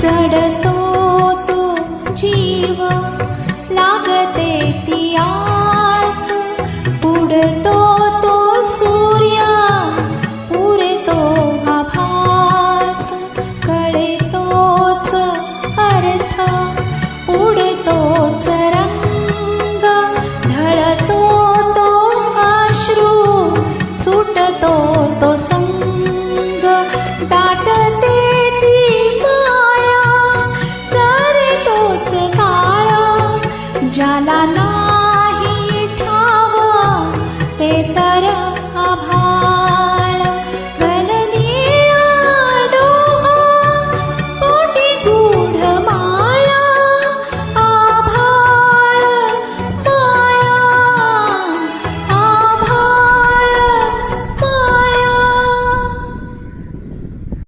जडतो तो जीव लागते तियास उडतो तो सूर्या पुरतो आभास। कळतोच अर्थ उडतोच रंग। ढळतो तो आश्रू सुटतो तो संग। दाट जाला नाही ठाव ते तर तर्भा